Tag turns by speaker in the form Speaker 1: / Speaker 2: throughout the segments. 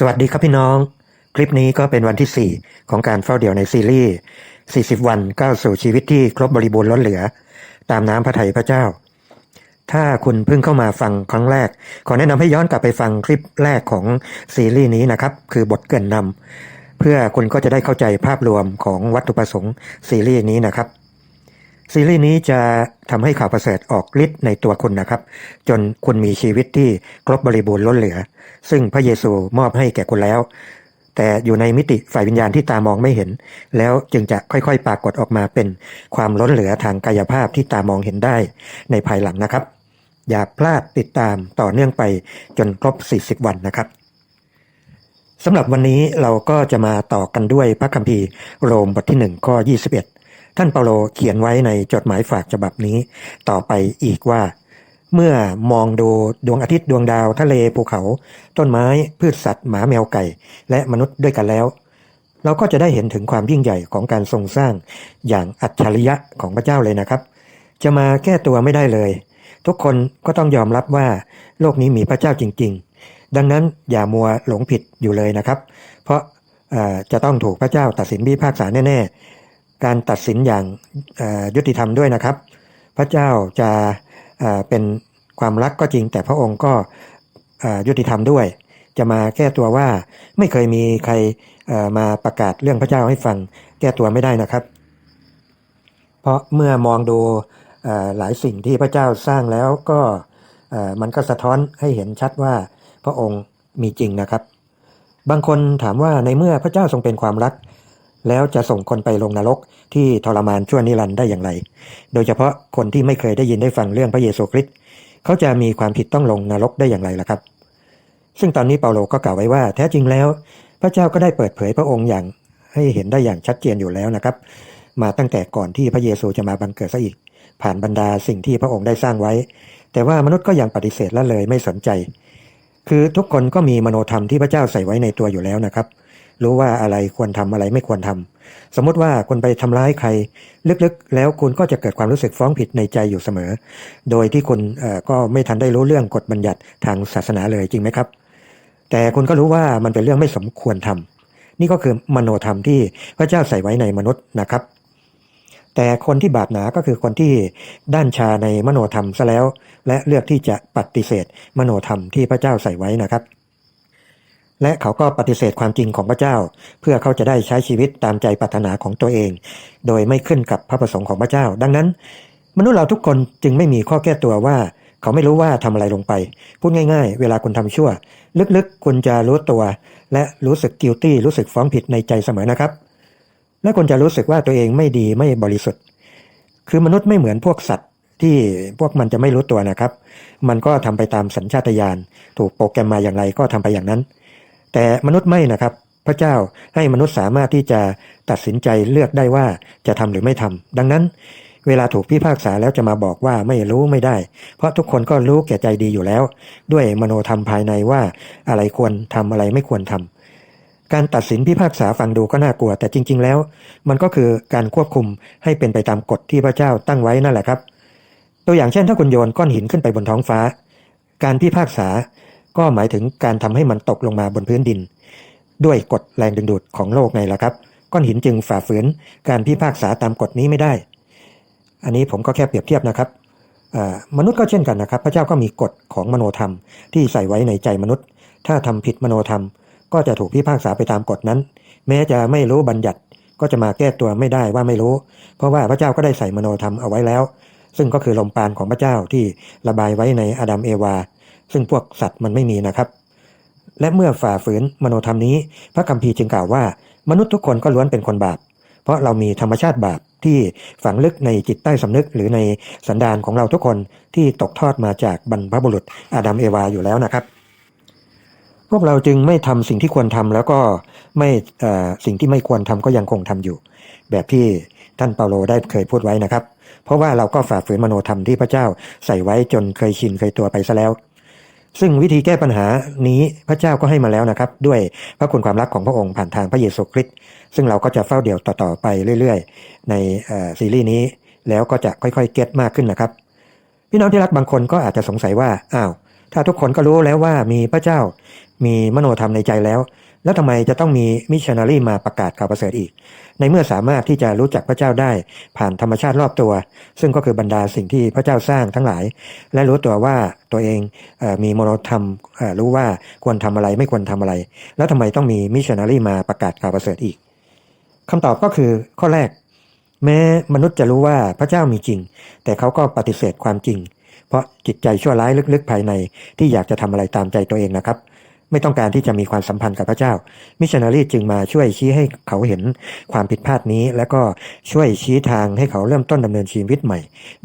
Speaker 1: สวัสดีครับพี่น้อง คลิปนี้ก็เป็นวันที่ 4 ของการเฝ้าเดี่ยวในซีรีส์ 40 วันก้าวสู่ชีวิตที่ครบบริบูรณ์ล้นเหลือ ตามน้ำพระทัยพระเจ้า ถ้าคุณเพิ่งเข้ามาฟังครั้งแรก ขอแนะนำให้ย้อนกลับไปฟังคลิปแรกของซีรีส์นี้นะครับ คือบทเกินนำเพื่อคุณก็จะได้เข้าใจภาพรวมของวัตถุประสงค์ซีรีส์นี้นะครับ ซีรีส์นี้จะทำให้ข่าวประเสริฐออกฤทธิ์ในตัวคุณนะครับ จนคุณมีชีวิตที่ครบบริบูรณ์ล้นเหลือ ซึ่งพระเยซูมอบให้แก่คุณแล้ว แต่อยู่ในมิติฝ่ายวิญญาณที่ตามองไม่เห็น แล้วจึงจะค่อยๆ ปรากฏออกมาเป็นความล้นเหลือทางกายภาพที่ตามองเห็นได้ในภายหลังนะครับ อย่าพลาดติดตามต่อเนื่องไปจนครบ 40 วันนะครับสำหรับวันนี้เราก็จะมาต่อกันด้วยพระคัมภีร์โรมบทที่1ข้อ21 ท่านเปาโลเขียนไว้ในจดหมายฝากฉบับนี้ต่อไปอีกว่า เมื่อมองดูดวงอาทิตย์ดวงดาวทะเลภูเขา ต้นไม้พืชสัตว์หมาแมวไก่ และมนุษย์ด้วยกันแล้ว เราก็จะได้เห็นถึงความยิ่งใหญ่ของการทรงสร้างอย่างอัจฉริยะของพระเจ้าเลยนะครับ จะมาแก้ตัวไม่ได้เลย ทุกคนก็ต้องยอมรับว่า โลกนี้มีพระเจ้าจริง ๆ ดังนั้นอย่ามัวหลงผิดอยู่เลยนะครับ เพราะจะต้องถูกพระเจ้าตัดสินพิพากษาแน่ๆ การตัดสินอย่างยุติธรรมด้วยนะครับ พระเจ้าจะเป็นความรักก็จริง แต่พระองค์ก็ยุติธรรมด้วย จะมาแก้ตัวว่าไม่เคยมีใครมาประกาศเรื่องพระเจ้าให้ฟัง แก้ตัวไม่ได้นะครับ เพราะเมื่อมองดูหลายสิ่งที่พระเจ้าสร้างแล้วก็มันก็สะท้อนให้เห็นชัดว่าพระองค์มีจริงนะครับ บางคนถามว่าในเมื่อพระเจ้าทรงเป็นความรัก แล้วจะส่งคนไปลงนรกที่ทรมานชั่วนิรันดร์ได้อย่างไร โดยเฉพาะคนที่ไม่เคยได้ยินได้ฟังเรื่องพระเยซูคริสต์เขาจะมีความผิดต้องลงนรกได้อย่างไรล่ะครับ ซึ่งตอนนี้เปาโลก็กล่าวไว้ว่า แท้จริงแล้ว พระเจ้าก็ได้เปิดเผยพระองค์อย่างให้เห็นได้อย่างชัดเจนอยู่แล้วนะครับ มาตั้งแต่ก่อนที่พระเยซูจะมาบังเกิดซะอีก ผ่านบรรดาสิ่งที่พระองค์ได้สร้างไว้ แต่ว่ามนุษย์ก็ยังปฏิเสธละเลยไม่สนใจ คือทุกคนก็มีมโนธรรมที่พระเจ้าใส่ไว้ในตัวอยู่แล้วนะครับ รู้ว่าอะไรควรทำอะไรไม่ควรทำสมมติว่าคุณไปทำร้ายใคร ลึกๆ แล้วคุณก็จะเกิดความรู้สึกฟ้องผิดในใจอยู่เสมอ โดยที่คุณก็ไม่ทันได้รู้เรื่องกฎบัญญัติทางศาสนาเลยจริงไหมครับ แต่คุณก็รู้ว่ามันเป็นเรื่องไม่สมควรทำนี่ก็คือมโนธรรมที่พระเจ้าใส่ไว้ในมนุษย์นะครับ แต่คนที่บาปหนาก็คือคนที่ด้านชาในมโนธรรมซะแล้ว และเลือกที่จะปฏิเสธ มโนธรรมที่พระเจ้าใส่ไว้นะครับ และเขาก็ปฏิเสธความจริงของพระเจ้า เพื่อเขาจะได้ใช้ชีวิตตามใจปรารถนาของตัวเอง โดยไม่ขึ้นกับพระประสงค์ของพระเจ้า ดังนั้น มนุษย์เราทุกคนจึงไม่มีข้อแก้ตัวว่า เขาไม่รู้ว่าทำอะไรลงไป พูดง่ายๆ เวลาคุณทำชั่ว ลึกๆ คุณจะรู้ตัว และรู้สึกกิลตี้รู้สึกฟ้องผิดในใจเสมอนะครับ และคุณจะรู้สึกว่าตัวเองไม่ดีไม่บริสุทธิ์ คือมนุษย์ไม่เหมือนพวกสัตว์ที่พวกมันจะไม่รู้ตัวนะครับ มันก็ทำไปตามสัญชาตญาณถูกโปรแกรมมาอย่างไรก็ทำไปอย่างนั้น แต่มนุษย์ไม่นะครับ พระเจ้าให้มนุษย์สามารถที่จะตัดสินใจเลือกได้ว่าจะทำหรือไม่ทำดังนั้น เวลาถูกพิพากษาแล้วจะมาบอกว่าไม่รู้ไม่ได้ เพราะทุกคนก็รู้แก่ใจดีอยู่แล้ว ด้วยมโนธรรมภายในว่าอะไรควรทำอะไรไม่ควรทำการตัดสินพิพากษาฟังดูก็น่ากลัว แต่จริง ๆ แล้ว มันก็คือการควบคุมให้เป็นไปตามกฎที่พระเจ้าตั้งไว้นั่นแหละครับ ตัวอย่างเช่น ถ้าคุณโยนก้อนหินขึ้นไปบนท้องฟ้า การพิพากษา ก็หมายถึงการทำให้มันตกลงมาบนพื้นดิน ด้วยกฎแรงดึงดูดของโลกไงล่ะครับ ก้อนหินจึงฝ่าฝืนการพิพากษาตามกฎนี้ไม่ได้ อันนี้ผมก็แค่เปรียบเทียบนะครับมนุษย์ก็เช่นกันนะครับ พระเจ้าก็มีกฎของมโนธรรมที่ใส่ไว้ในใจมนุษย์ ถ้าทำผิดมโนธรรม ก็จะถูกพิพากษาไปตามกฎนั้น แม้จะไม่รู้บัญญัติก็จะมาแก้ตัวไม่ได้ว่าไม่รู้ เพราะว่าพระเจ้าก็ได้ใส่มโนธรรมเอาไว้แล้ว ซึ่งก็คือลมปราณของพระเจ้าที่ระบายไว้ในอาดัมเอวา ซึ่งพวกสัตว์มันไม่มีนะครับ และเมื่อฝ่าฝืนมโนธรรมนี้ พระคัมภีร์จึงกล่าวว่า มนุษย์ทุกคนก็ล้วนเป็นคนบาป เพราะเรามีธรรมชาติบาปที่ฝังลึกในจิตใต้สำนึก หรือในสันดานของเราทุกคนที่ตกทอดมาจากบรรพบุรุษอาดัมเอวาอยู่แล้วนะครับ พวกเราจึงไม่ทำสิ่งที่ควรทำแล้วก็ไม่สิ่งที่ไม่ควรทำก็ยังคงทำอยู่ แบบที่ท่านเปาโลได้เคยพูดไว้นะครับ เพราะว่าเราก็ฝ่าฝืนมโนธรรมที่พระเจ้าใส่ไว้จนเคยชินเคยตัวไปซะแล้ว ซึ่งวิธีแก้ปัญหานี้พระเจ้าก็ให้มาแล้วนะครับ ด้วยพระคุณความรักของพระองค์ผ่านทางพระเยซูคริสต์ซึ่งเราก็จะเฝ้าเดี่ยวต่อๆไปเรื่อย ๆ ในซีรีส์นี้ แล้วก็จะค่อยๆเก็ตมากขึ้นนะครับ พี่น้องที่รักบางคนก็อาจจะสงสัยว่าอ้าวถ้าทุกคนก็รู้แล้วว่ามีพระเจ้ามีมโนธรรมในใจแล้ว แล้วทำไมจะต้องมีมิชชันนารีมาประกาศข่าวประเสริฐอีก ในเมื่อสามารถที่จะรู้จักพระเจ้าได้ผ่านธรรมชาติรอบตัว ซึ่งก็คือบรรดาสิ่งที่พระเจ้าสร้างทั้งหลาย และรู้ตัวว่าตัวเองเออมีมโนธรรมรู้ว่าควรทำอะไรไม่ควรทำอะไร แล้วทำไมต้องมีมิชชันนารีมาประกาศข่าวประเสริฐอีกคำตอบก็คือข้อแรก แม้มนุษย์จะรู้ว่าพระเจ้ามีจริง แต่เขาก็ปฏิเสธความจริง เพราะจิตใจชั่วร้ายลึกๆภายในที่อยากจะทำอะไรตามใจตัวเองนะครับ ไม่ต้องการที่จะมีความสัมพันธ์กับพระเจ้า มิชชันนารีจึงมาช่วยชี้ให้เขาเห็นความผิดพลาดนี้ แล้วก็ช่วยชี้ทางให้เขาเริ่มต้นดำเนินชีวิตใหม่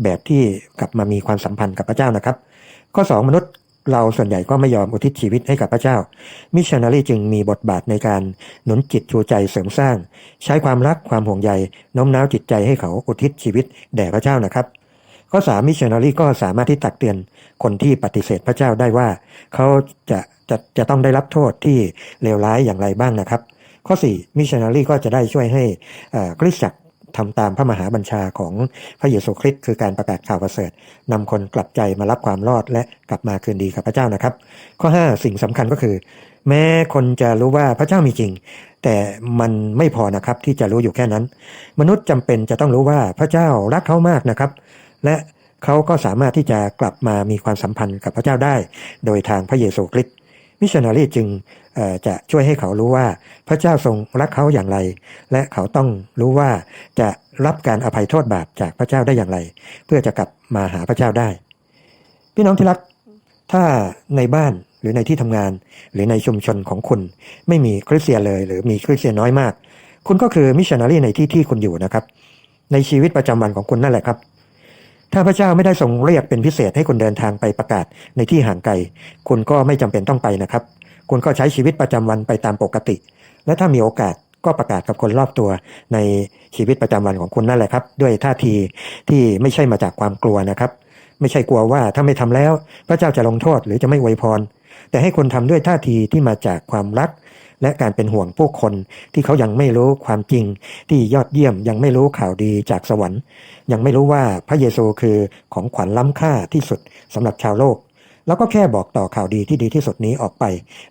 Speaker 1: แบบที่กลับมามีความสัมพันธ์กับพระเจ้านะครับ ข้อ 2 มนุษย์เราส่วนใหญ่ก็ไม่ยอมอุทิศชีวิตให้กับพระเจ้า มิชชันนารีจึงมีบทบาทในการหนุนจิตชูใจเสริมสร้าง ใช้ความรักความห่วงใยโน้มน้าวจิตใจให้เขาอุทิศชีวิตแด่พระเจ้านะครับ ข้อสามมิชชันนารีก็สามารถที่ตักเตือนคนที่ปฏิเสธพระเจ้าได้ว่า เขาจะจะจะต้องได้รับโทษที่เลวร้ายอย่างไรบ้างนะครับ ข้อ4มิชชันนารีก็จะได้ช่วยให้คริสตจักรทำตามพระมหาบัญชาของพระเยซูคริสต์คือการประกาศข่าวประเสริฐนำคนกลับใจมารับความรอดและกลับมาคืนดีกับพระเจ้านะครับ ข้อ 5 สิ่งสำคัญก็คือ แม้คนจะรู้ว่าพระเจ้ามีจริง แต่มันไม่พอนะครับที่จะรู้อยู่แค่นั้น มนุษย์จำเป็นจะต้องรู้ว่าพระเจ้ารักเขามากนะครับ และเขาก็สามารถที่จะกลับมามีความสัมพันธ์กับพระเจ้าได้ โดยทางพระเยซูคริสต์มิชชันนารีจึงจะช่วยให้เขารู้ว่าพระเจ้าทรงรักเขาอย่างไร และเขาต้องรู้ว่าจะรับการอภัยโทษบาปจากพระเจ้าได้อย่างไร เพื่อจะกลับมาหาพระเจ้าได้ พี่น้องที่รักถ้าในบ้านหรือในที่ทำงาน หรือในชุมชนของคุณ ไม่มีคริสเตียนเลย หรือมีคริสเตียนน้อยมาก คุณก็คือมิชชันนารีในที่ที่คุณอยู่นะครับ ในชีวิตประจำวันของคุณนั่นแหละครับ ถ้าพระเจ้าไม่ได้ทรงเรียกเป็นพิเศษให้คุณเดินทางไปประกาศในที่ห่างไกลคุณก็ไม่จำเป็นต้องไปนะครับ คุณก็ใช้ชีวิตประจำวันไปตามปกติ และถ้ามีโอกาสก็ประกาศกับคนรอบตัวในชีวิตประจำวันของคุณนั่นแหละครับ ด้วยท่าทีที่ไม่ใช่มาจากความกลัวนะครับ ไม่ใช่กลัวว่าถ้าไม่ทำแล้ว พระเจ้าจะลงโทษหรือจะไม่อวยพร แต่ให้คุณทำด้วยท่าทีที่มาจากความรัก และการเป็นห่วงผู้คนที่เขายังไม่รู้ความจริง ที่ยอดเยี่ยมยังไม่รู้ข่าวดีจากสวรรค์ ยังไม่รู้ว่าพระเยซูคือของขวัญล้ำค่าที่สุดสำหรับชาวโลก แล้วก็แค่บอกต่อข่าวดีที่ดีที่สุดนี้ออกไป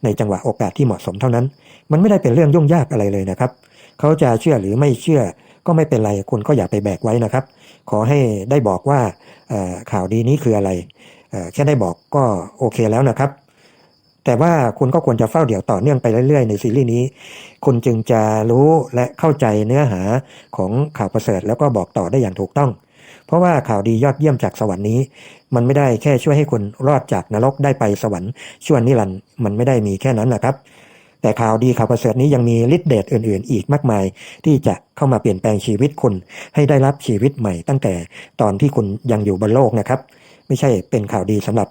Speaker 1: ในจังหวะโอกาสที่เหมาะสมเท่านั้น มันไม่ได้เป็นเรื่องยุ่งยากอะไรเลยนะครับ เขาจะเชื่อหรือไม่เชื่อก็ไม่เป็นไรคุณก็อย่าไปแบกไว้นะครับ ขอให้ได้บอกว่าข่าวดีนี้คืออะไรแค่ได้บอกก็โอเคแล้วนะครับ แต่ว่าคุณก็ควรจะเฝ้าเดี่ยวต่อเนื่องไปเรื่อยๆ ในซีรีส์นี้ คุณจึงจะรู้และเข้าใจเนื้อหาของข่าวประเสริฐแล้วก็บอกต่อได้อย่างถูกต้อง เพราะว่าข่าวดียอดเยี่ยมจากสวรรค์นี้ มันไม่ได้แค่ช่วยให้คุณรอดจากนรกได้ไปสวรรค์ชั่วนิรันด์มันไม่ได้มีแค่นั้นนะครับ แต่ข่าวดีข่าวประเสริฐนี้ยังมีฤทธิ์เดชอื่น ๆ อีกมากมาย ที่จะเข้ามาเปลี่ยนแปลงชีวิตคุณ ให้ได้รับชีวิตใหม่ตั้งแต่ตอนที่คุณยังอยู่บนโลกนะครับ ไม่ใช่เป็นข่าวดีสำหรับ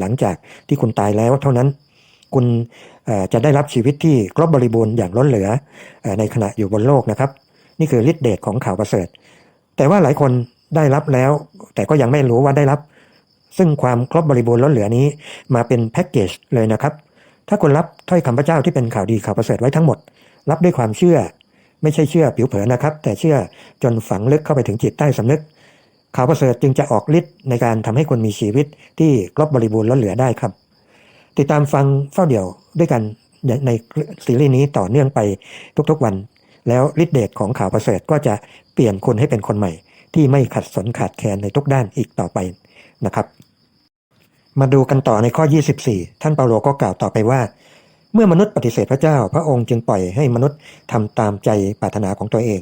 Speaker 1: หลังจากที่คุณตายแล้วเท่านั้น คุณจะได้รับชีวิตที่ครบบริบูรณ์อย่างล้นเหลือในขณะอยู่บนโลกนะครับ นี่คือฤทธิเดชของข่าวประเสริฐ แต่ว่าหลายคนได้รับแล้ว แต่ก็ยังไม่รู้ว่าได้รับ ซึ่งความครบบริบูรณ์ล้นเหลือนี้มาเป็นแพ็กเกจเลยนะครับ ถ้าคุณรับถ้อยคำพระเจ้าที่เป็นข่าวดีข่าวประเสริฐไว้ทั้งหมด รับด้วยความเชื่อ ไม่ใช่เชื่อผิวเผินนะครับ แต่เชื่อจนฝังลึกเข้าไปถึงจิตใต้สำนึกข่าวประเสริฐจึงจะออกฤทธิ์ในการทำให้คุณมีชีวิตที่ครบบริบูรณ์ล้นเหลือได้ครับ ติดตามฟังเฝ้าเดี่ยวด้วยกันในซีรีส์นี้ต่อเนื่องไปทุกๆวัน แล้วฤทธิเดชของข่าวประเสริฐก็จะเปลี่ยนคุณให้เป็นคนใหม่ ที่ไม่ขัดสนขาดแคลนในทุกด้านอีกต่อไปนะครับ มาดูกันต่อในข้อ 24 ท่านเปาโลก็กล่าวต่อไปว่า เมื่อมนุษย์ปฏิเสธพระเจ้า พระองค์จึงปล่อยให้มนุษย์ทำตามใจปรารถนาของตัวเอง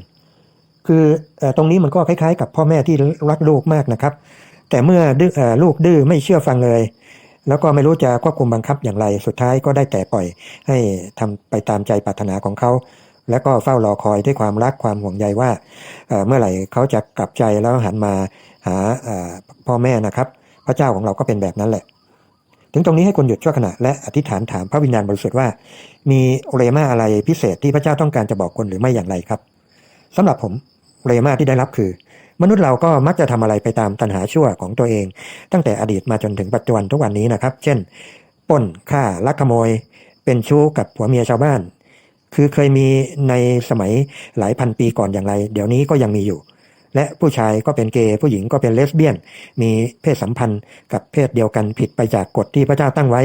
Speaker 1: คืออตรงนี้มันก็คล้ายๆ กับพ่อแม่ที่รักลูกมากนะครับ แต่เมื่ออลูกดื้อไม่เชื่อฟังเลย แล้วก็ไม่รู้จะควบคุมบังคับอย่างไร สุดท้ายก็ได้แต่ปล่อย ให้ทำไปตามใจปรารถนาของเขา แล้วก็เฝ้ารอคอยด้วยความรักความห่วงใยว่าเเมื่อไหร่เขาจะกลับใจแล้วหันมาหาพ่อแม่นะครับ พระเจ้าของเราก็เป็นแบบนั้นแหละ ถึงตรงนี้ให้คุณหยุดชั่วขณะและอธิษฐานถามพระวิญญาณบริสุทธิ์ว่า มีเรมาอะไรพิเศษที่พระเจ้าต้องการจะบอกคนหรือไม่อย่างไรครับสำหรับผมเรมาที่ได้รับคือ มนุษย์เราก็มักจะทำอะไรไปตามตัณหาชั่วของตัวเอง ตั้งแต่อดีตมาจนถึงปัจจุบันทุกวันนี้นะครับ เช่นป้นฆ่าลักขโมย เป็นชู้กับผัวเมียชาวบ้าน คือเคยมีในสมัยหลายพันปีก่อนอย่างไร เดี๋ยวนี้ก็ยังมีอยู่ และผู้ชายก็เป็นเกย์ผู้หญิงก็เป็นเลสเบี้ยน มีเพศสัมพันธ์กับเพศเดียวกันผิดไปจากกฎที่พระเจ้าตั้งไว้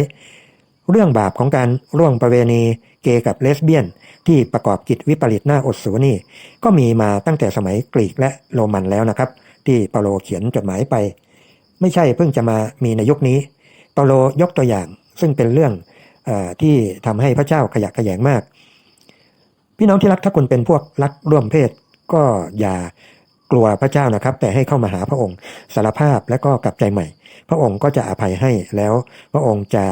Speaker 1: เรื่องบาปของการร่วงประเวณี เกย์กับเลสเบี้ยน ที่ประกอบกิจวิปริตหน้าอดสูนี่ ก็มีมาตั้งแต่สมัยกรีกและโรมันแล้วนะครับ ที่เปาโลเขียนจดหมายไป ไม่ใช่เพิ่งจะมามีในยุคนี้ เปาโลยกตัวอย่าง ซึ่งเป็นเรื่องอที่ทำให้พระเจ้าขยะแขยงมาก พี่น้องที่รักถ้าคุณเป็นพวกรักร่วมเพศก็อย่ากลัวพระเจ้านะครับ แต่ให้เข้ามาหาพระองค์สารภาพและก็กลับใจใหม่ พระองค์ก็จะอภัยให้แล้วพระองค์จะ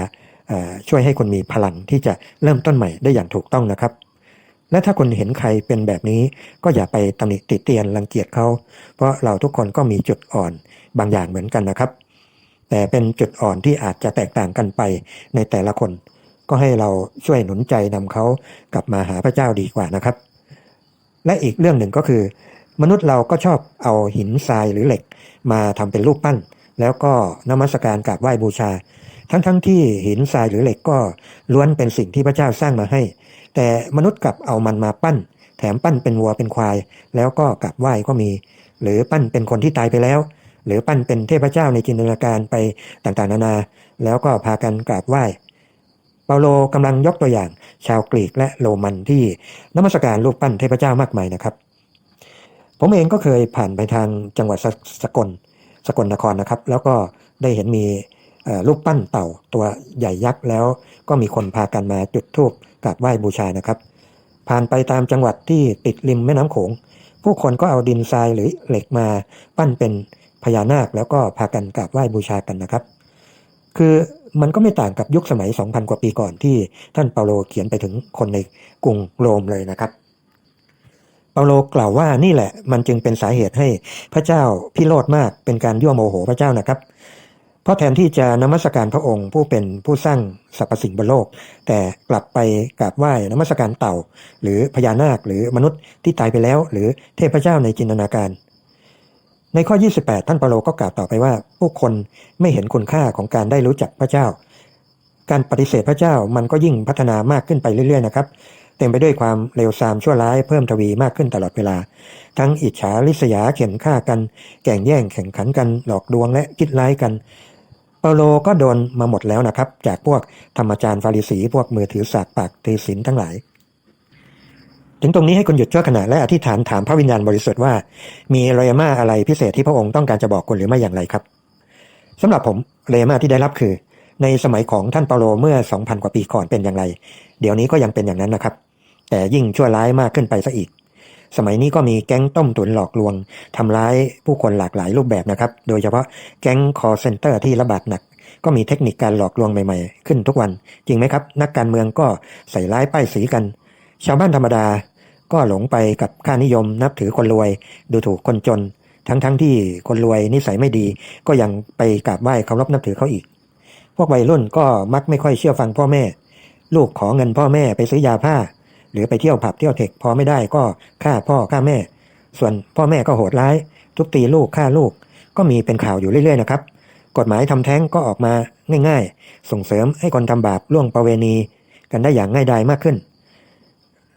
Speaker 1: ช่วยให้คนมีพลังที่จะเริ่มต้นใหม่ได้อย่างถูกต้องนะครับ และถ้าคุณเห็นใครเป็นแบบนี้ ก็อย่าไปตำหนิติเตียนรังเกียจเขา เพราะเราทุกคนก็มีจุดอ่อนบางอย่างเหมือนกันนะครับ แต่เป็นจุดอ่อนที่อาจจะแตกต่างกันไปในแต่ละคน ก็ให้เราช่วยหนุนใจนำเขากลับมาหาพระเจ้าดีกว่านะครับ และอีกเรื่องหนึ่งก็คือ มนุษย์เราก็ชอบเอาหินทรายหรือเหล็ก มาทำเป็นรูปปั้น แล้วก็นมัสการกราบไหว้บูชา ทั้งๆทที่หินทรายหรือเหล็กก็ล้วนเป็นสิ่งที่พระเจ้าสร้างมาให้ แต่มนุษย์กลับเอามันมาปั้น แถมปั้นเป็นวัวเป็นควาย แล้วก็กราบไหว้ก็มี หรือปั้นเป็นคนที่ตายไปแล้ว หรือปั้นเป็นเทพเจ้าในจินตนาการไปต่างๆ นานา แล้วก็พากันกราบไหว้เปาโลกำลังยกตัวอย่าง ชาวกรีกและโรมันที่นมัสการรูปปั้นเทพเจ้ามากมายนะครับ ผมเองก็เคยผ่านไปทางจังหวัดสสกลสกลนครนะครับ แล้วก็ได้เห็นมี รูปปั้นเต่าตัวใหญ่ยักษ์แล้ว ก็มีคนพากันมาจุดธูปกราบไหว้บูชานะครับ ผ่านไปตามจังหวัดที่ติดริมแม่น้ำโขง ผู้คนก็เอาดินทรายหรือเหล็กมาปั้นเป็นพญานาคแล้วก็พากันกราบไหว้บูชากันนะครับ คือมันก็ไม่ต่างกับยุคสมัย 2,000 กว่าปีก่อนที่ท่านเปาโลเขียนไปถึงคนในกรุงโรมเลยนะครับ เปาโลกล่าวว่านี่แหละ มันจึงเป็นสาเหตุให้พระเจ้าพิโรธมากเป็นการยั่วโมโหพระเจ้านะครับ เพราะแทนที่จะนมัสการพระองค์ ผู้เป็นผู้สร้างสรรพสิ่งบนโลก แต่กลับไปกราบไหว้นมัสการเต่า หรือพญานาคหรือมนุษย์ที่ตายไปแล้ว หรือเทพเจ้าในจินตนาการ ในข้อ 28 ท่านเปาโลก็กล่าวต่อไปว่า ผู้คนไม่เห็นคุณค่าของการได้รู้จักพระเจ้า การปฏิเสธพระเจ้ามันก็ยิ่งพัฒนามากขึ้นไปเรื่อยๆนะครับเต็มไปด้วยความเลวทรามชั่วร้ายเพิ่มทวีมากขึ้นตลอดเวลา ทั้งอิจฉาริษยาเข็นฆ่ากัน แก่งแย่งแข่งขันกัน หลอกลวงและคิดร้ายกันาโลก็โดนมาหมดแล้วนะครับ จากพวกธรรมจารย์ฟาริสี พวกมือถือสากปากถือศีลทั้งหลาย ถึงตรงนี้ให้คุณหยุดชั่วขณะและอธิษฐานถามพระวิญญาณบริสุทธิ์ว่า มีเรมาอะไรพิเศษที่พระองค์ต้องการจะบอกคุณหรือไม่อย่างไรครับสำหรับผมเรมาที่ได้รับคือ ในสมัยของท่านเปาโลเมื่อ 2,000 กว่าปีก่อนเป็นอย่างไร เดี๋ยวนี้ก็ยังเป็นอย่างนั้นนะครับ แต่ยิ่งชั่วร้ายมากขึ้นไปซะอีก สมัยนี้ก็มีแก๊งต้มตุ๋นหลอกลวงทำร้ายผู้คนหลากหลายรูปแบบนะครับ โดยเฉพาะแก๊งคอร์เซนเตอร์ที่ระบาดหนัก ก็มีเทคนิคการหลอกลวงใหม่ๆ ขึ้นทุกวัน จริงไหมครับ นักการเมืองก็ใส่ร้ายป้ายสีกัน ชาวบ้านธรรมดา ก็หลงไปกับค่านิยมนับถือคนรวย ดูถูกคนจน ทั้งๆทที่คนรวยนิสัยไม่ดี ก็ยังไปกราบไหว้เคารพนับถือเขาอีก พวกวัยรุ่นก็มักไม่ค่อยเชื่อฟังพ่อแม่ ลูกขอเงินพ่อแม่ไปซื้อยาผ้า หรือไปเที่ยวผับเที่ยวเทคพอไม่ได้ก็ฆ่าพ่อฆ่าแม่ ส่วนพ่อแม่ก็โหดร้าย ทุบตีลูกฆ่าลูก ก็มีเป็นข่าวอยู่เรื่อยๆนะครับ กฎหมายทำแท้งก็ออกมาง่าย ๆ ส่งเสริมให้คนทำบาปล่วงประเวณี กันได้อย่างง่ายดายมากขึ้น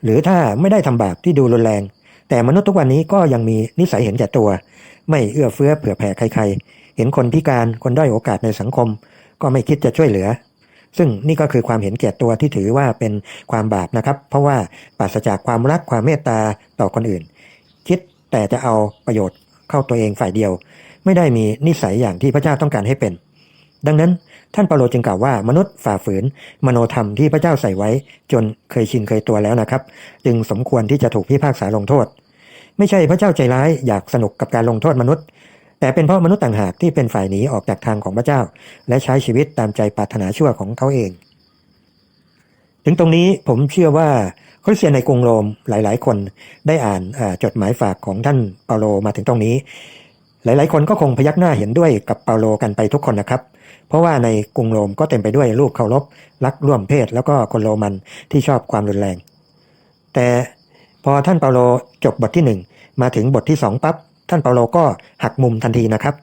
Speaker 1: หรือถ้าไม่ได้ทำบาปที่ดูรุนแรง แต่มนุษย์ทุกวันนี้ก็ยังมีนิสัยเห็นแก่ตัว ไม่เอื้อเฟื้อเผื่อแผ่ใครๆ เห็นคนพิการคนด้อยโอกาสในสังคม ก็ไม่คิดจะช่วยเหลือ ซึ่งนี่ก็คือความเห็นแก่ตัวที่ถือว่าเป็นความบาปนะครับ เพราะว่าปราศจากความรักความเมตตาต่อคนอื่น คิดแต่จะเอาประโยชน์เข้าตัวเองฝ่ายเดียว ไม่ได้มีนิสัยอย่างที่พระเจ้าต้องการให้เป็น ดังนั้นท่านเปาโลจึงกล่าวว่ามนุษย์ฝ่าฝืน มโนธรรมที่พระเจ้าใส่ไว้ จนเคยชินเคยตัวแล้วนะครับ จึงสมควรที่จะถูกพิพากษาลงโทษ ไม่ใช่พระเจ้าใจร้ายอยากสนุกกับการลงโทษมนุษย์ แต่เป็นเพราะมนุษย์ต่างหากที่เป็นฝ่ายหนีออกจากทางของพระเจ้า และใช้ชีวิตตามใจปรารถนาชั่วของเขาเอง ถึงตรงนี้ผมเชื่อว่าคริสเตียนในกรุงโรมหลาย ๆ คนได้อ่านจดหมายฝากของท่านเปาโลมาถึงตรงนี้ หลาย ๆ คนก็คงพยักหน้าเห็นด้วยกับเปาโลกันไปทุกคนนะครับ เพราะว่าในกรุงโรมก็เต็มไปด้วยลูกเคารพรักร่วมเพศ แล้วก็คนโรมันที่ชอบความรุนแรง แต่พอท่านเปาโลจบบทที่หนึ่งมาถึงบทที่สองปั๊บ ท่านเปาโลก็หักมุมทันทีนะครับ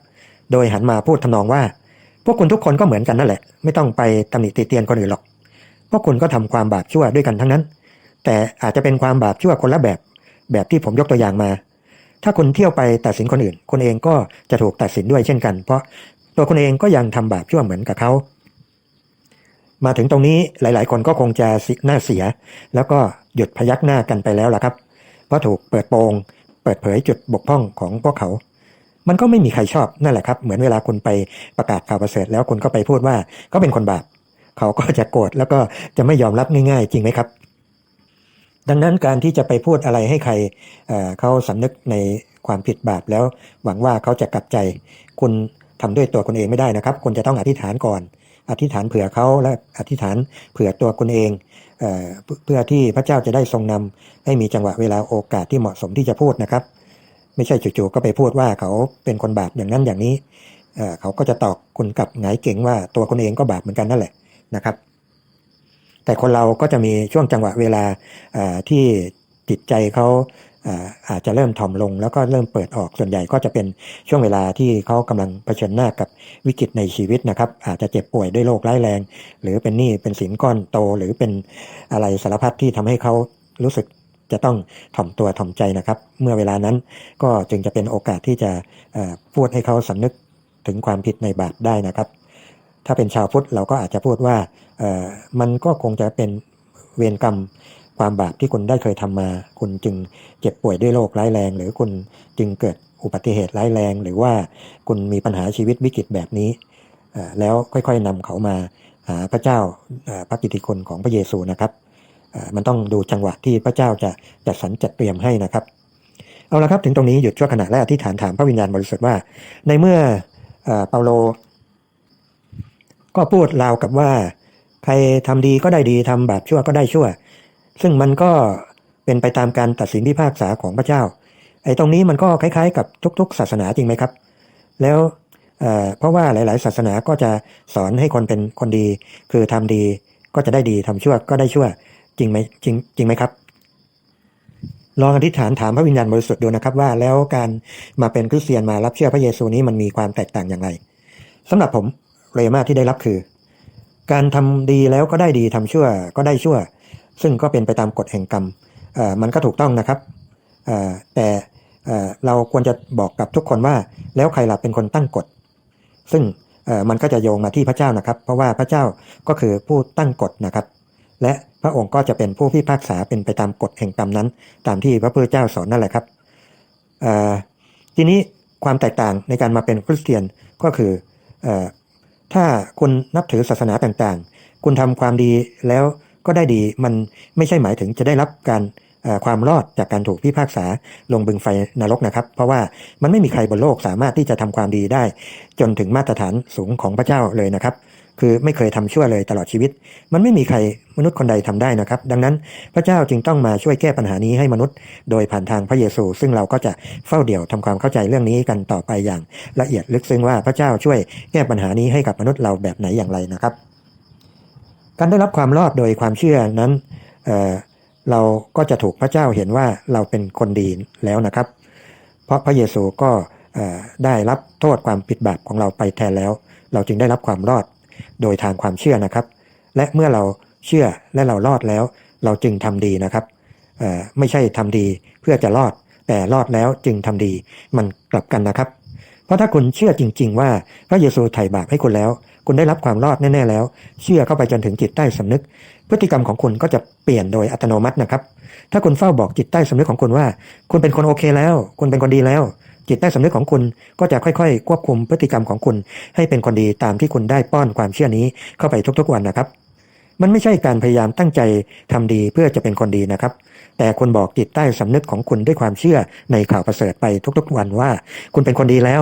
Speaker 1: โดยหันมาพูดทำนองว่า พวกคุณทุกคนก็เหมือนกันนั่นแหละ ไม่ต้องไปตำหนิติเตียนคนอื่นหรอก พวกคุณก็ทำความบาปชั่วด้วยกันทั้งนั้น แต่อาจจะเป็นความบาปชั่วคนละแบบ แบบที่ผมยกตัวอย่างมา ถ้าคุณเที่ยวไปตัดสินคนอื่นคุณเองก็จะถูกตัดสินด้วยเช่นกัน เพราะตัวคุณเองก็ยังทำบาปชั่วเหมือนกับเขามาถึงตรงนี้หลาย ๆ คนก็คงจะหน้าเสีย แล้วก็หยุดพยักหน้ากันไปแล้วล่ะครับ เพราะถูกเปิดโปง เปิดเผยจุดบกพร่องของพวกเขา มันก็ไม่มีใครชอบนั่นแหละครับ เหมือนเวลาคุณไปประกาศข่าวประเสริฐแล้วคุณก็ไปพูดว่าก็เป็นคนบาปเขาก็จะโกรธแล้วก็จะไม่ยอมรับง่าย ๆ จริงไหมครับ ดังนั้นการที่จะไปพูดอะไรให้ใครเเขาสำนึกในความผิดบาปแล้วหวังว่าเขาจะกลับใจ คุณทำด้วยตัวคุณเองไม่ได้นะครับ คุณจะต้องอธิษฐานก่อน อธิษฐานเผื่อเขาและอธิษฐานเผื่อตัวคุณเอง เพื่อที่พระเจ้าจะได้ทรงนำให้มีจังหวะเวลาโอกาสที่เหมาะสมที่จะพูดนะครับ ไม่ใช่จู่ๆก็ไปพูดว่าเขาเป็นคนบาปอย่างนั้นอย่างนี้เเขาก็จะตอบคุณกับไงเก่งว่าตัวคนเองก็บาปเหมือนกันนั่นแหละนะครับ แต่คนเราก็จะมีช่วงจังหวะเวลาที่จิตใจเขา อาจจะเริ่มถ่อมลงแล้วก็เริ่มเปิดออกส่วนใหญ่ก็จะเป็นช่วงเวลาที่เขากำลังเผชิญหน้ากับวิกฤตในชีวิตนะครับ อาจจะเจ็บป่วยด้วยโรคร้ายแรง หรือเป็นหนี้เป็นสินก้อนโต หรือเป็นอะไรสารพัดที่ทำให้เขารู้สึกจะต้องถ่อมตัวถ่อมใจนะครับ เมื่อเวลานั้นก็จึงจะเป็นโอกาสที่จะพูดให้เขาสำนึกถึงความผิดในบาปได้นะครับ ถ้าเป็นชาวพุทธเราก็อาจจะพูดว่ามันก็คงจะเป็นเวรกรรม ความบาปที่คุณได้เคยทำมา คุณจึงเจ็บป่วยด้วยโรคร้ายแรง หรือคุณจึงเกิดอุบัติเหตุร้ายแรง หรือว่าคุณมีปัญหาชีวิตวิกฤตแบบนี้ แล้วค่อยๆนำเขามาหาพระเจ้าพระกิติคุณของพระเยซูนะครับมันต้องดูจังหวะที่พระเจ้าจะจัดสรรจัดเตรียมให้นะครับ เอาละครับถึงตรงนี้หยุดชั่วขณะและอธิษฐานถามพระวิญญาณบริสุทธิ์ว่า ในเมื่อเปาโล ก็พูดราวกับว่า ใครทำดีก็ได้ดีทำบาปชั่วก็ได้ชั่ว ซึ่งมันก็เป็นไปตามการตัดสินพิพากษาของพระเจ้า ไอ้ตรงนี้มันก็คล้ายๆ กับทุก ๆ ศาสนาจริงไหมครับ แล้วเเพราะว่าหลาย ๆ ศาสนาก็จะสอนให้คนเป็นคนดี คือทำดีก็จะได้ดีทำชั่วก็ได้ชั่วจริงไหมจริงจริงไหมครับ ลองอธิษฐานถามพระวิญญาณบริสุทธิ์ดูนะครับ ว่าแล้วการมาเป็นคริสเตียนมารับเชื่อพระเยซูนี้มันมีความแตกต่างอย่างไรสำหรับผมเรมาที่ได้รับคือ การทำดีแล้วก็ได้ดีทำชั่วก็ได้ชั่ว ซึ่งก็เป็นไปตามกฎแห่งกรรมมันก็ถูกต้องนะครับแต่เราควรจะบอกกับทุกคนว่าแล้วใครล่ะเป็นคนตั้งกฎ ซึ่งมันก็จะโยงมาที่พระเจ้านะครับ เพราะว่าพระเจ้าก็คือผู้ตั้งกฎนะครับ และพระองค์ก็จะเป็นผู้พิพากษาเป็นไปตามกฎแห่งกรรมนั้น ตามที่พระพุทธเจ้าสอนนั่นแหละครับทีนี้ความแตกต่างในการมาเป็นคริสเตียนก็คือเอ่อถ้าคุณนับถือศาสนาต่างๆ คุณทำความดีแล้ว ก็ได้ดีมันไม่ใช่หมายถึงจะได้รับการความรอดจากการถูกพิพากษาลงบึงไฟนรกนะครับ เพราะว่ามันไม่มีใครบนโลกสามารถที่จะทำความดีได้ จนถึงมาตรฐานสูงของพระเจ้าเลยนะครับ คือไม่เคยทำชั่วเลยตลอดชีวิต มันไม่มีใครมนุษย์คนใดทำได้นะครับ ดังนั้นพระเจ้าจึงต้องมาช่วยแก้ปัญหานี้ให้มนุษย์ โดยผ่านทางพระเยซู ซึ่งเราก็จะเฝ้าเดี่ยวทำความเข้าใจเรื่องนี้กันต่อไปอย่างละเอียดลึกซึ้งว่าพระเจ้าช่วยแก้ปัญหานี้ให้กับมนุษย์เราแบบไหนอย่างไรนะครับ การได้รับความรอดโดยความเชื่อนั้นเเราก็จะถูกพระเจ้าเห็นว่าเราเป็นคนดีแล้วนะครับ เพราะพระเยซูก็ได้รับโทษความผิดบาปของเราไปแทนแล้ว เราจึงได้รับความรอดโดยทางความเชื่อนะครับ และเมื่อเราเชื่อและเรารอดแล้ว เราจึงทำดีนะครับไม่ใช่ทำดีเพื่อจะรอด แต่รอดแล้วจึงทำดีมันกลับกันนะครับ เพราะถ้าคุณเชื่อจริง ๆ ว่าพระเยซูไถ่บาปให้คุณแล้ว คุณได้รับความรอดแน่ๆแล้ว เชื่อเข้าไปจนถึงจิตใต้สำนึก พฤติกรรมของคุณก็จะเปลี่ยนโดยอัตโนมัตินะครับ ถ้าคุณเฝ้าบอกจิตใต้สำนึกของคุณว่า คุณเป็นคนโอเคแล้ว คุณเป็นคนดีแล้ว จิตใต้สำนึกของคุณก็จะค่อยๆ ควบคุมพฤติกรรมของคุณ ให้เป็นคนดีตามที่คุณได้ป้อนความเชื่อนี้เข้าไปทุกๆวันนะครับ มันไม่ใช่การพยายามตั้งใจทำดีเพื่อจะเป็นคนดีนะครับ แต่คุณบอกจิตใต้สำนึกของคุณด้วยความเชื่อในข่าวประเสริฐไปทุกๆวันว่า คุณเป็นคนดีแล้ว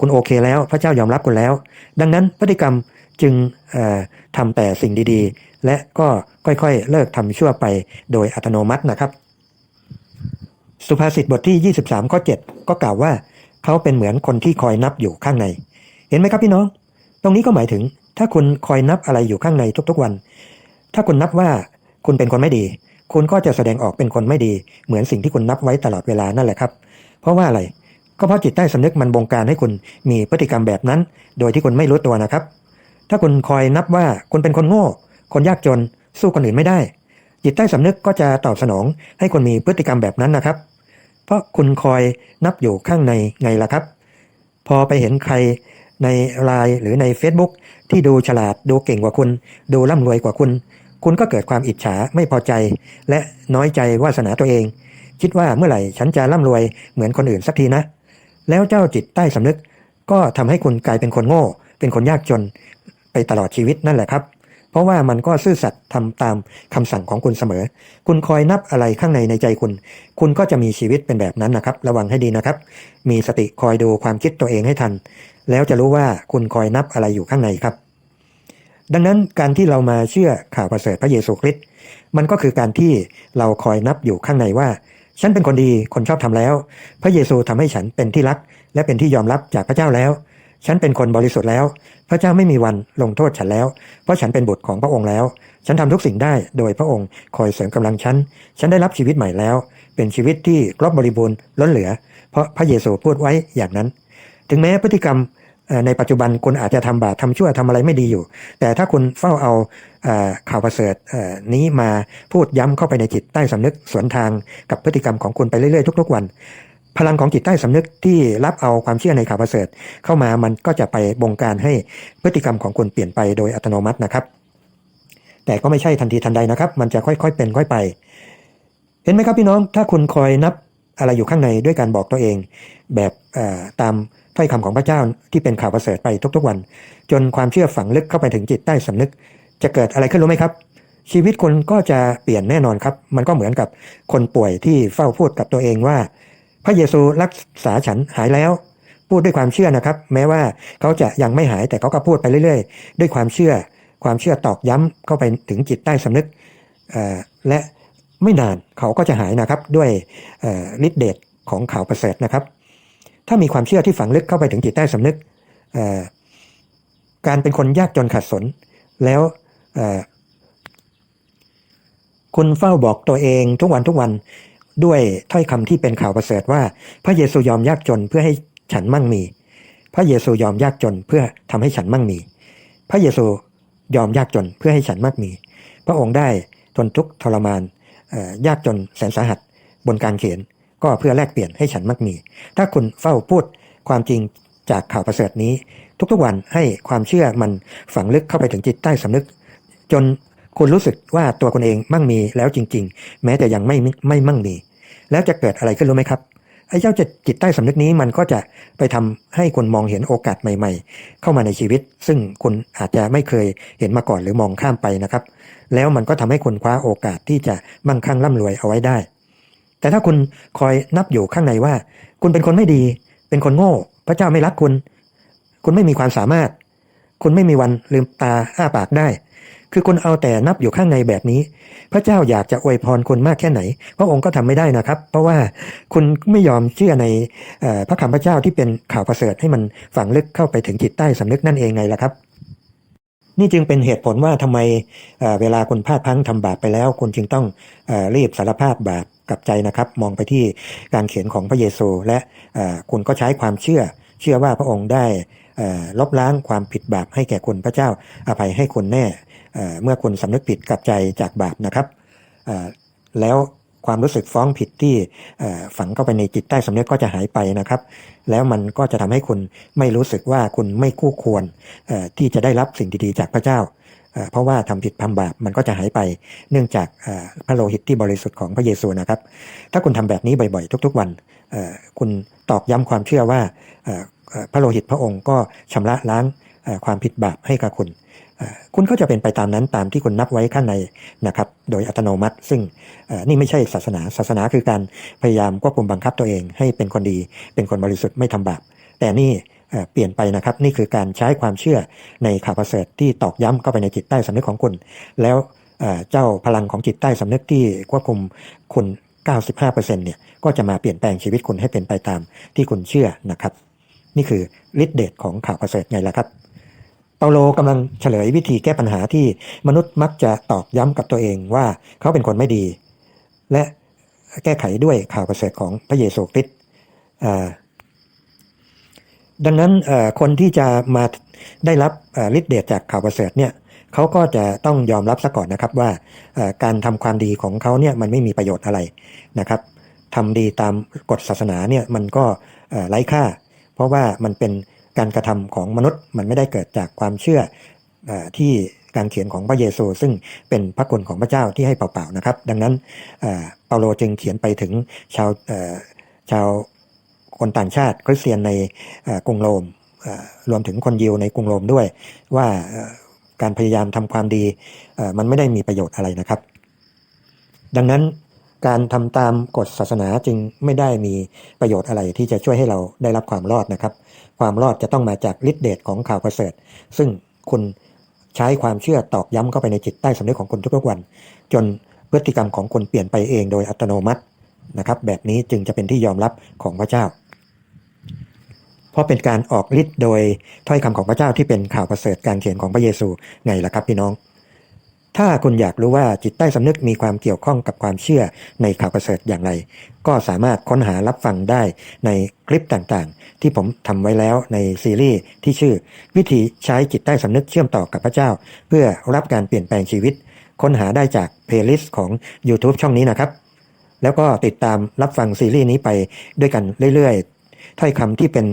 Speaker 1: คุณโอเคแล้ว พระเจ้ายอมรับคุณแล้ว ดังนั้นพฤติกรรมจึงเอ่อทำแต่สิ่งดีๆ และก็ค่อยๆ เลิกทำชั่วไปโดยอัตโนมัตินะครับ สุภาษิตบทที่ 23ข้อ7ก็กล่าวว่า เขาเป็นเหมือนคนที่คอยนับอยู่ข้างใน เห็นไหมครับพี่น้อง ตรงนี้ก็หมายถึง ถ้าคุณคอยนับอะไรอยู่ข้างในทุกๆวัน ถ้าคุณนับว่าคุณเป็นคนไม่ดี คุณก็จะแสดงออกเป็นคนไม่ดี เหมือนสิ่งที่คุณนับไว้ตลอดเวลานั่นแหละครับ เพราะว่าอะไรก็เพราะจิตใต้สำนึกมันบงการให้คุณมีพฤติกรรมแบบนั้น โดยที่คุณไม่รู้ตัวนะครับ ถ้าคุณคอยนับว่าคุณเป็นคนโง่ คนยากจน สู้คนอื่นไม่ได้ จิตใต้สำนึกก็จะตอบสนอง ให้คุณมีพฤติกรรมแบบนั้นนะครับ เพราะคุณคอยนับอยู่ข้างในไงล่ะครับ พอไปเห็นใครในไลน์หรือใน Facebook ที่ดูฉลาดดูเก่งกว่าคุณ ดูร่ำรวยกว่าคุณ คุณก็เกิดความอิจฉาไม่พอใจ และน้อยใจวาสนาตัวเอง คิดว่าเมื่อไหร่ฉันจะร่ำรวยเหมือนคนอื่นสักทีนะ แล้วเจ้าจิตใต้สำนึก ก็ทำให้คุณกลายเป็นคนโง่ เป็นคนยากจน ไปตลอดชีวิตนั่นแหละครับ เพราะว่ามันก็ซื่อสัตย์ทำตามคำสั่งของคุณเสมอ คุณคอยนับอะไรข้างในในใจคุณ คุณก็จะมีชีวิตเป็นแบบนั้นนะครับ ระวังให้ดีนะครับ มีสติคอยดูความคิดตัวเองให้ทัน แล้วจะรู้ว่าคุณคอยนับอะไรอยู่ข้างในครับ ดังนั้นการที่เรามาเชื่อข่าวประเสริฐพระเยซูคริสต์มันก็คือการที่เราคอยนับอยู่ข้างในว่า ฉันเป็นคนดีคนชอบทำแล้ว พระเยซูทำให้ฉันเป็นที่รัก และเป็นที่ยอมรับจากพระเจ้าแล้ว ฉันเป็นคนบริสุทธิ์แล้ว พระเจ้าไม่มีวันลงโทษฉันแล้ว เพราะฉันเป็นบุตรของพระองค์แล้ว ฉันทำทุกสิ่งได้โดยพระองค์คอยเสริมกำลังฉันฉันได้รับชีวิตใหม่แล้ว เป็นชีวิตที่ครบบริบูรณ์ล้นเหลือ เพราะพระเยซูพูดไว้อย่างนั้น ถึงแม้พฤติกรรม ในปัจจุบันคุณอาจจะทำบาปทำชั่วทำอะไรไม่ดีอยู่ แต่ถ้าคุณเฝ้าเอาข่าวประเสริฐนี้มาพูดย้ำเข้าไปในจิตใต้สำนึกสวนทางกับพฤติกรรมของคุณไปเรื่อยๆทุกๆวัน พลังของจิตใต้สำนึกที่รับเอาความเชื่อในข่าวประเสริฐเข้ามามันก็จะไปบงการให้พฤติกรรมของคุณเปลี่ยนไปโดยอัตโนมัตินะครับ แต่ก็ไม่ใช่ทันทีทันใดนะครับ มันจะค่อยๆเป็นค่อยไป เห็นไหมครับพี่น้องถ้าคุณคอยนับอะไรอยู่ข้างในด้วยการบอกตัวเอง แบบตาม ถ้อยคำของพระเจ้าที่เป็นข่าวประเสริฐไปทุกๆวัน จนความเชื่อฝังลึกเข้าไปถึงจิตใต้สำนึก จะเกิดอะไรขึ้นรู้ไหมครับ ชีวิตคุณก็จะเปลี่ยนแน่นอนครับ มันก็เหมือนกับคนป่วยที่เฝ้าพูดกับตัวเองว่า พระเยซูรักษาฉันหายแล้ว พูดด้วยความเชื่อนะครับ แม้ว่าเขาจะยังไม่หายแต่เขาก็พูดไปเรื่อย ๆ ด้วยความเชื่อ ความเชื่อตอกย้ำเข้าไปถึงจิตใต้สำนึกและไม่นานเขาก็จะหายนะครับด้วยฤทธิเดชของข่าวประเสริฐนะครับ ถ้ามีความเชื่อที่ฝังลึกเข้าไปถึงจิตใต้สำนึกการเป็นคนยากจนขัดสน แล้วคุณเฝ้าบอกตัวเองทุกวันทุกวันด้วยถ้อยคำที่เป็นข่าวประเสริฐว่า พระเยซูยอมยากจนเพื่อให้ฉันมั่งมี พระเยซูยอมยากจนเพื่อทำให้ฉันมั่งมี พระเยซูยอมยากจนเพื่อให้ฉันมั่งมี พระองค์ได้ทนทุกข์ทรมานยากจนแสนสาหัสบนการเขียน ก็เพื่อแลกเปลี่ยนให้ฉันมั่งมี ถ้าคุณเฝ้าพูดความจริงจากข่าวประเสริฐนี้ ทุกๆวันให้ความเชื่อมันฝังลึกเข้าไปถึงจิตใต้สำนึก จนคุณรู้สึกว่าตัวคุณเองมั่งมีแล้วจริง ๆ แม้แต่ยังไม่ไม่มั่งมี แล้วจะเกิดอะไรขึ้นรู้ไหมครับไอ้เจ้าจิตจิตใต้สำนึกนี้มันก็จะไปทำให้คุณมองเห็นโอกาสใหม่ ๆ เข้ามาในชีวิต ซึ่งคุณอาจจะไม่เคยเห็นมาก่อนหรือมองข้ามไปนะครับ แล้วมันก็ทำให้คุณคว้าโอกาสที่จะมั่งคั่งร่ำรวยเอาไว้ได้ แต่ถ้าคุณคอยนับอยู่ข้างในว่า คุณเป็นคนไม่ดี เป็นคนโง่ พระเจ้าไม่รักคุณ คุณไม่มีความสามารถ คุณไม่มีวันลืมตาอ้าปากได้ คือคุณเอาแต่นับอยู่ข้างในแบบนี้ พระเจ้าอยากจะอวยพรคุณมากแค่ไหน พระองค์ก็ทำไม่ได้นะครับ เพราะว่าคุณไม่ยอมเชื่อในพระคำพระเจ้าที่เป็นข่าวประเสริฐให้มันฝังลึกเข้าไปถึงจิตใต้สำนึกนั่นเองไงล่ะครับ นี่จึงเป็นเหตุผลว่าทำไมเวลาคุณพลาดพังทำบาปไปแล้วคุณจึงต้องอรีบสารภาพบาปกับใจนะครับ มองไปที่การเขียนของพระเยซู และคุณก็ใช้ความเชื่อ เชื่อว่าพระองค์ได้ลบล้างความผิดบาปให้แก่คุณพระเจ้าอภัยให้คุณแน่เมื่อคุณสำนึกผิดกับใจจากบาปนะครับแล้ว ความรู้สึกฟ้องผิดที่ฝังเข้าไปในจิตใต้สำนึกก็จะหายไปนะครับ แล้วมันก็จะทำให้คุณไม่รู้สึกว่าคุณไม่คู่ควรที่จะได้รับสิ่งดีๆจากพระเจ้าเพราะว่าทำผิดทำบาปมันก็จะหายไปเนื่องจากพระโลหิตที่บริสุทธิ์ของพระเยซูนะครับ ถ้าคุณทำแบบนี้บ่อยๆ ทุก ๆ วันคุณตอกย้ำความเชื่อว่าพระโลหิตพระองค์ก็ชำระล้างความผิดบาปให้กับคุณ คุณก็จะเป็นไปตามนั้นตามที่คุณนับไว้ข้างในนะครับ โดยอัตโนมัติ ซึ่งนี่ไม่ใช่ศาสนา ศาสนาคือการพยายามควบคุมบังคับตัวเอง ให้เป็นคนดีเป็นคนบริสุทธิ์ไม่ทำบาปแต่นี่เปลี่ยนไปนะครับ นี่คือการใช้ความเชื่อในข่าวประเสริฐที่ตอกย้ำเข้าไปในจิตใต้สำนึกของคุณ แล้วเจ้าพลังของจิตใต้สำนึกที่ควบคุมคุณ 95%เนี่ยก็จะมาเปลี่ยนแปลงชีวิตคุณให้เป็นไปตามที่คุณเชื่อนะครับ นี่คือฤทธิเดชของข่าวประเสริฐไงล่ะครับ เปาโลกำลังเฉลยวิธีแก้ปัญหาที่มนุษย์มักจะตอกย้ำกับตัวเองว่าเขาเป็นคนไม่ดี และแก้ไขด้วยข่าวประเสริฐของพระเยซูคริสต์ดังนั้นคนที่จะมาได้รับฤทธิเดชจากข่าวประเสริฐเนี่ยเขาก็จะต้องยอมรับซะก่อนนะครับว่าการทำความดีของเขาเนี่ยมันไม่มีประโยชน์อะไรนะครับทำดีตามกฎศาสนาเนี่ยมันก็ไร้ค่า เพราะว่ามันเป็น การกระทำของมนุษย์มันไม่ได้เกิดจากความเชื่ออที่การเขียนของพระเยซู ซึ่งเป็นพระคุณของพระเจ้าที่ให้เปล่าๆนะครับ ดังนั้นเปาโลจึงเขียนไปถึงชาวชาวคนต่างชาติคริสเตียนในกรุงโรมรวมถึงคนยิวในกรุงโรมด้วย ว่าการพยายามทำความดีมันไม่ได้มีประโยชน์อะไรนะครับ ดังนั้นการทำตามกฎศาสนาจึงไม่ได้มีประโยชน์อะไรที่จะช่วยให้เราได้รับความรอดนะครับ ความรอดจะต้องมาจากฤทธิเดชของข่าวประเสริฐ ซึ่งคุณใช้ความเชื่อตอกย้ำเข้าไปในจิตใต้สำนึกของคุณทุกๆวัน จนพฤติกรรมของคนเปลี่ยนไปเองโดยอัตโนมัตินะครับ แบบนี้จึงจะเป็นที่ยอมรับของพระเจ้า เพราะเป็นการออกฤทธิ์โดยถ้อยคำของพระเจ้าที่เป็นข่าวประเสริฐการเขียนของพระเยซูไงล่ะครับพี่น้อง ถ้าคุณอยากรู้ว่าจิตใต้สำนึกมีความเกี่ยวข้องกับความเชื่อในข่าวประเสริฐอย่างไร ก็สามารถค้นหารับฟังได้ในคลิปต่างๆ ที่ผมทำไว้แล้วในซีรีส์ที่ชื่อ วิธีใช้จิตใต้สำนึกเชื่อมต่อกับพระเจ้า เพื่อรับการเปลี่ยนแปลงชีวิต ค้นหาได้จากเพลย์ลิสต์ของ YouTube ช่องนี้นะครับ แล้วก็ติดตามรับฟังซีรีส์นี้ไปด้วยกันเรื่อยๆถ้อยคำที่เป็น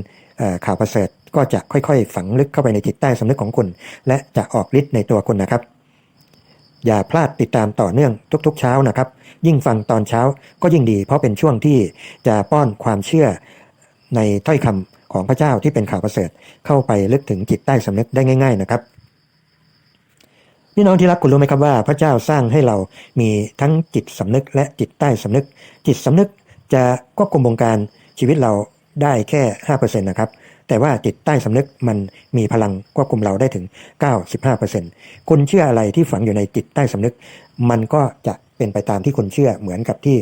Speaker 1: ข่าวประเสริฐก็จะค่อยๆ ฝังลึกเข้าไปในจิตใต้สำนึกของคุณ และจะออกฤทธิ์ในตัวคุณนะครับ อย่าพลาดติดตามต่อเนื่องทุกๆเช้านะครับ ยิ่งฟังตอนเช้าก็ยิ่งดี เพราะเป็นช่วงที่จะป้อนความเชื่อในถ้อยคำของพระเจ้าที่เป็นข่าวประเสริฐเข้าไปลึกถึงจิตใต้สำนึกได้ง่าย ๆนะครับพี่น้องที่รักคุณรู้ไหมครับว่าพระเจ้าสร้างให้เรามีทั้งจิตสำนึกและจิตใต้สำนึก จิตสำนึกจะควบคุมวงการชีวิตเราได้แค่ห้าเปอร์เซ็นต์นะครับ แต่ว่าจิตใต้สำนึกมันมีพลังควบคุมเราได้ถึง 95%คุณเชื่ออะไรที่ฝังอยู่ในจิตใต้สำนึก มันก็จะเป็นไปตามที่คุณเชื่อเหมือนกับที่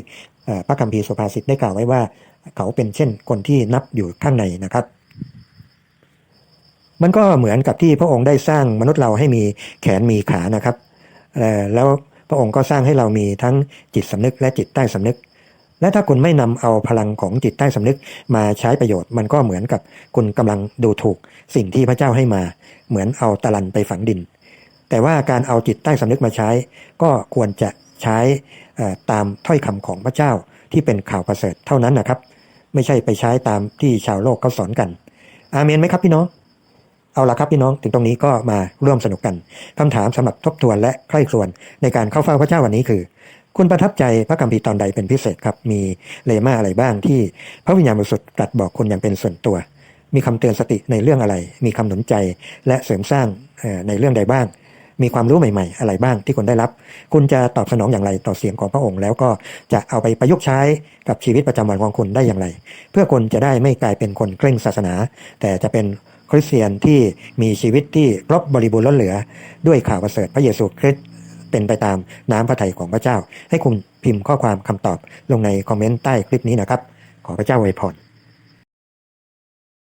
Speaker 1: พระคัมภีร์สุภาษิตได้กล่าวไว้ว่า เขาเป็นเช่นคนที่นับอยู่ข้างในนะครับมันก็เหมือนกับที่พระองค์ได้สร้างมนุษย์เราให้มีแขนมีขานะครับแล้วพระองค์ก็สร้างให้เรามีทั้งจิตสำนึกและจิตใต้สำนึก และถ้าคุณไม่นำเอาพลังของจิตใต้สำนึกมาใช้ประโยชน์ มันก็เหมือนกับคุณกำลังดูถูกสิ่งที่พระเจ้าให้มา เหมือนเอาตะลันไปฝังดิน แต่ว่าการเอาจิตใต้สำนึกมาใช้ ก็ควรจะใช้ตามถ้อยคำของพระเจ้าที่เป็นข่าวประเสริฐเท่านั้นนะครับ ไม่ใช่ไปใช้ตามที่ชาวโลกเขาสอนกัน อาเมนไหมครับพี่น้องเอาละครับพี่น้องถึงตรงนี้ก็มาร่วมสนุกกันคำถามสำหรับทบทวนและใคร่ครวญในการเข้าเฝ้าพระเจ้าวันนี้คือ คุณประทับใจพระคัมภีร์ตอนใดเป็นพิเศษครับ มีเลมาอะไรบ้างที่พระวิญญาณบริสุทธิ์ตรัสบอกคุณอย่างเป็นส่วนตัว มีคำเตือนสติในเรื่องอะไร มีคำหนุนใจและเสริมสร้างในเรื่องใดบ้าง มีความรู้ใหม่ ๆ อะไรบ้างที่คุณได้รับ คุณจะตอบสนองอย่างไรต่อเสียงของพระองค์ แล้วก็จะเอาไปประยุกต์ใช้กับชีวิตประจำวันของคุณได้อย่างไร เพื่อคุณจะได้ไม่กลายเป็นคนเคร่งศาสนา แต่จะเป็นคริสเตียนที่มีชีวิตที่ครบบริบูรณ์ล้นเหลือ ด้วยข่าวประเสริฐพระเยซูคริสต์ เป็นไปตามน้ำพระทัยของพระเจ้า ให้คุณพิมพ์ข้อความคำตอบลงในคอมเมนต์ใต้คลิปนี้นะครับ ขอพระเจ้าอวยพร